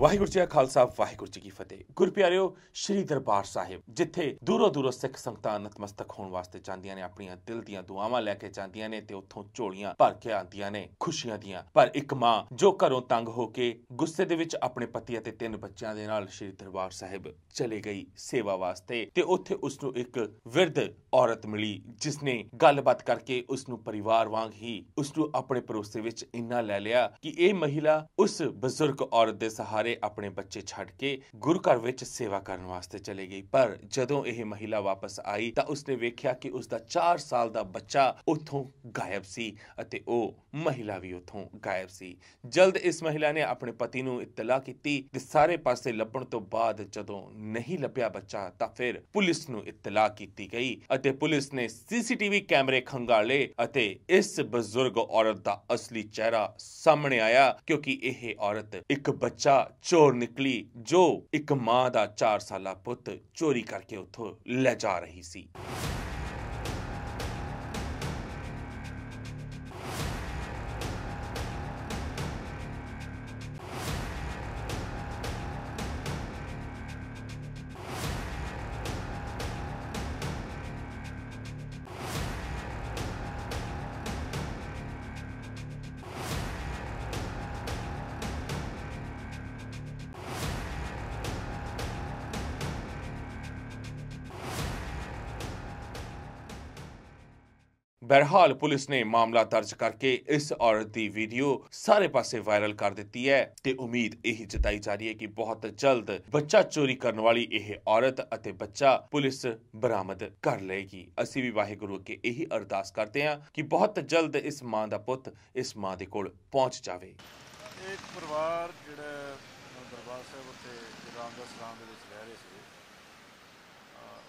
ਵਾਹਿਗੁਰੂ ਜੀ ਕਾ ਖਾਲਸਾ, ਵਾਹਿਗੁਰੂ ਜੀ ਕੀ ਫਤਿਹ। ਗੁਰਪਿਆਰਿਓ, ਸ਼੍ਰੀ ਦਰਬਾਰ ਸਾਹਿਬ, ਜਿੱਥੇ ਦੂਰੋਂ ਦੂਰੋਂ ਸਿੱਖ ਸੰਗਤਾਂ ਨਤਮਸਤਕ ਹੋਣ ਵਾਸਤੇ ਜਾਂਦੀਆਂ ਨੇ, ਆਪਣੀਆਂ ਦਿਲ ਦੀਆਂ ਦੁਆਵਾਂ ਲੈ ਕੇ ਜਾਂਦੀਆਂ ਨੇ ਤੇ ਉੱਥੋਂ ਝੋਲੀਆਂ ਭਰ ਕੇ ਆਉਂਦੀਆਂ ਨੇ, ਖੁਸ਼ੀਆਂ ਦੀਆਂ। ਪਰ ਇੱਕ ਮਾਂ ਜੋ ਘਰੋਂ ਤੰਗ ਹੋ ਕੇ ਗੁੱਸੇ ਦੇ ਵਿੱਚ ਆਪਣੇ ਪਤੀ ਅਤੇ ਤਿੰਨ ਬੱਚਿਆਂ ਦੇ ਨਾਲ ਸ਼੍ਰੀ ਦਰਬਾਰ ਸਾਹਿਬ ਚਲੇ ਗਈ ਸੇਵਾ ਵਾਸਤੇ ਤੇ ਉੱਥੇ ਉਸ ਨੂੰ ਇੱਕ ਵਿਰਧ ਔਰਤ ਮਿਲੀ ਜਿਸ ਨੇ ਗੱਲਬਾਤ ਕਰਕੇ ਉਸ ਨੂੰ ਪਰਿਵਾਰ ਵਾਂਗ ਹੀ ਉਸ ਨੂੰ ਆਪਣੇ ਭਰੋਸੇ ਵਿੱਚ ਇੰਨਾ ਲੈ ਲਿਆ ਕਿ ਇਹ ਮਹਿਲਾ ਉਸ ਬਜ਼ੁਰਗ ਔਰਤ ਦੇ ਸਹਾਰੇ ਆਪਣੇ ਬੱਚੇ ਛੱਡ ਕੇ ਗੁਰੂ ਘਰ ਵਿੱਚ ਸੇਵਾ ਕਰਨ ਵਾਸਤੇ ਚਲੀ ਗਈ ਪਰ ਜਦੋਂ ਇਹ ਮਹਿਲਾ ਵਾਪਸ ਆਈ ਤਾਂ ਉਸਨੇ ਵੇਖਿਆ ਕਿ ਉਸ ਦਾ 4 ਸਾਲ ਦਾ ਬੱਚਾ ਉੱਥੋਂ ਗਾਇਬ ਸੀ ਅਤੇ ਉਹ ਮਹਿਲਾ ਵੀ ਉੱਥੋਂ ਗਾਇਬ ਸੀ। ਜਲਦ ਇਸ ਮਹਿਲਾ ਨੇ ਆਪਣੇ ਪਤੀ ਨੂੰ ਇਤਲਾਹ ਕੀਤੀ ਤੇ ਸਾਰੇ ਪਾਸੇ ਲੱਭਣ ਤੋਂ ਬਾਅਦ ਜਦੋਂ ਨਹੀਂ ਲੱਭਿਆ ਬੱਚਾ ਤਾਂ ਫਿਰ ਪੁਲਿਸ ਨੂੰ ਇਤਲਾਹ ਕੀਤੀ ਗਈ ਅਤੇ ਪੁਲਿਸ ਨੇ ਸੀਸੀਟੀਵੀ ਕੈਮਰੇ ਖੰਗਾਲੇ ਅਤੇ ਇਸ ਬਜ਼ੁਰਗ ਔਰਤ ਦਾ ਅਸਲੀ ਚਿਹਰਾ ਸਾਹਮਣੇ ਆਇਆ ਕਿਉਂਕਿ ਇਹ ਔਰਤ ਇੱਕ ਬੱਚਾ ਚੋਰ ਨਿਕਲੀ, ਜੋ ਇੱਕ ਮਾਂ ਦਾ 4 ਸਾਲਾ ਪੁੱਤ ਚੋਰੀ ਕਰਕੇ ਉੱਥੋਂ ਲੈ ਜਾ ਰਹੀ ਸੀ। ਬਹਰਹਾਲ ਪੁਲਿਸ ਨੇ ਮਾਮਲਾ ਦਰਜ ਕਰਕੇ ਇਸ ਔਰਤ ਦੀ ਵੀਡੀਓ ਸਾਰੇ ਪਾਸੇ ਵਾਇਰਲ ਕਰ ਦਿੱਤੀ ਹੈ ਤੇ ਉਮੀਦ ਇਹੀ ਜਤਾਈ ਜਾ ਰਹੀ ਹੈ ਕਿ ਬਹੁਤ ਜਲਦ ਬੱਚਾ ਚੋਰੀ ਕਰਨ ਵਾਲੀ ਇਹ ਔਰਤ ਅਤੇ ਬੱਚਾ ਪੁਲਿਸ ਬਰਾਮਦ ਕਰ ਲਏਗੀ। ਅਸੀਂ ਵੀ ਵਾਹਿਗੁਰੂ ਅੱਗੇ ਇਹੀ ਅਰਦਾਸ ਕਰਦੇ ਹਾਂ ਕਿ ਬਹੁਤ ਜਲਦ ਇਸ ਮਾਂ ਦਾ ਪੁੱਤ ਇਸ ਮਾਂ ਦੇ ਕੋਲ ਪਹੁੰਚ ਜਾਵੇ। ਇੱਕ ਪਰਿਵਾਰ ਜਿਹੜਾ ਦਰਬਾਰ ਸਾਹਿਬ ਉੱਤੇ ਰਾਮਦਾਸ ਰਾਮ ਦੇ ਵਿੱਚ ਰਹਿ ਰਹੇ ਸੀ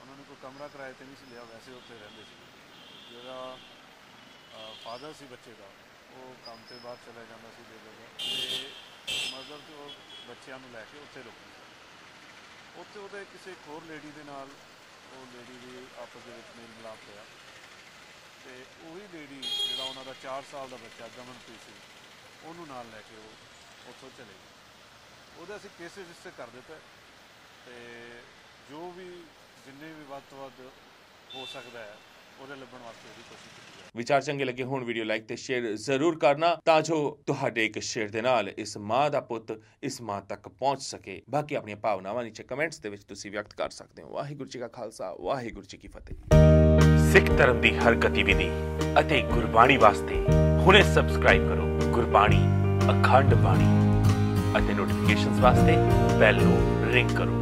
ਉਹਨਾਂ ਨੇ ਕੋਈ ਕਮਰਾ ਕਿਰਾਏ ਤੇ ਨਹੀਂ ਸੀ ਲਿਆ, ਵੈਸੇ ਉੱਥੇ ਰਹਿੰਦੇ ਸੀ ਜਿਹੜਾ ਫਾਦਰ ਸੀ ਬੱਚੇ ਦਾ, ਉਹ ਕੰਮ ਤੇ ਬਾਹਰ ਚਲਾ ਜਾਂਦਾ ਸੀ ਦੇ ਦਾ ਤੇ ਮਦਰ ਤੇ ਉਹ ਬੱਚਿਆਂ ਨੂੰ ਲੈ ਕੇ ਉੱਥੇ ਰੁਕਦੀ ਸੀ ਉੱਥੇ ਉਹਦੇ ਕਿਸੇ ਹੋਰ ਲੇਡੀ ਦੇ ਨਾਲ, ਉਹ ਲੇਡੀ ਦੀ ਆਪਸ ਦੇ ਵਿੱਚ ਮੇਲ ਮਿਲਾਪ ਹੋਇਆ ਤੇ ਉਹੀ ਲੇਡੀ ਜਿਹੜਾ ਉਹਨਾਂ ਦਾ 4 ਸਾਲ ਦਾ ਬੱਚਾ ਦਮਨਪ੍ਰੀਤ ਸੀ, ਉਹਨੂੰ ਨਾਲ ਲੈ ਕੇ ਉਹ ਉੱਥੋਂ ਚਲੇ ਗਏ। ਉਹਦੇ ਅਸੀਂ ਕੇਸ ਰਜਿਸਟਰ ਕਰ ਦਿੱਤਾ ਹੈ ਤੇ ਜੋ ਵੀ ਜਿੰਨੇ ਵੀ ਵੱਧ ਤੋਂ ਵੱਧ ਹੋ ਸਕਦਾ ਹੈ ਉਹਦੇ ਲੱਭਣ ਵਾਸਤੇ ਉਹਦੀ ਕੋਸ਼ਿਸ਼ ਕੀਤੀ ਜਾਏ ਵਿਚਾਰ ਚੰਗੇ ਲੱਗੇ ਹੋਣ ਵੀਡੀਓ ਲਾਈਕ ਤੇ ਸ਼ੇਅਰ ਜ਼ਰੂਰ ਕਰਨਾ ਤਾਂ ਜੋ ਤੁਹਾਡੇ ਇੱਕ ਸ਼ੇਅਰ ਦੇ ਨਾਲ ਇਸ ਮਾਂ ਦਾ ਪੁੱਤ ਇਸ ਮਾਂ ਤੱਕ ਪਹੁੰਚ ਸਕੇ। ਬਾਕੀ ਆਪਣੀਆਂ ਭਾਵਨਾਵਾਂ ਨੀਚੇ ਕਮੈਂਟਸ ਦੇ ਵਿੱਚ ਤੁਸੀਂ ਵਿਅਕਤ ਕਰ ਸਕਦੇ ਹੋ। ਵਾਹਿਗੁਰੂ ਜੀ ਕਾ ਖਾਲਸਾ ਵਾਹਿਗੁਰੂ ਜੀ ਕੀ ਫਤਿਹ। ਸਿੱਖ ਧਰਮ ਦੀ ਹਰ ਗਤੀਵਿਧੀ ਅਤੇ ਗੁਰਬਾਣੀ ਵਾਸਤੇ ਹੁਣੇ ਸਬਸਕ੍ਰਾਈਬ ਕਰੋ ਗੁਰਬਾਣੀ ਅਖੰਡ ਬਾਣੀ ਅਤੇ ਨੋਟੀਫਿਕੇਸ਼ਨਸ ਵਾਸਤੇ ਬੈਲ ਨੂੰ ਰਿੰਗ ਕਰੋ।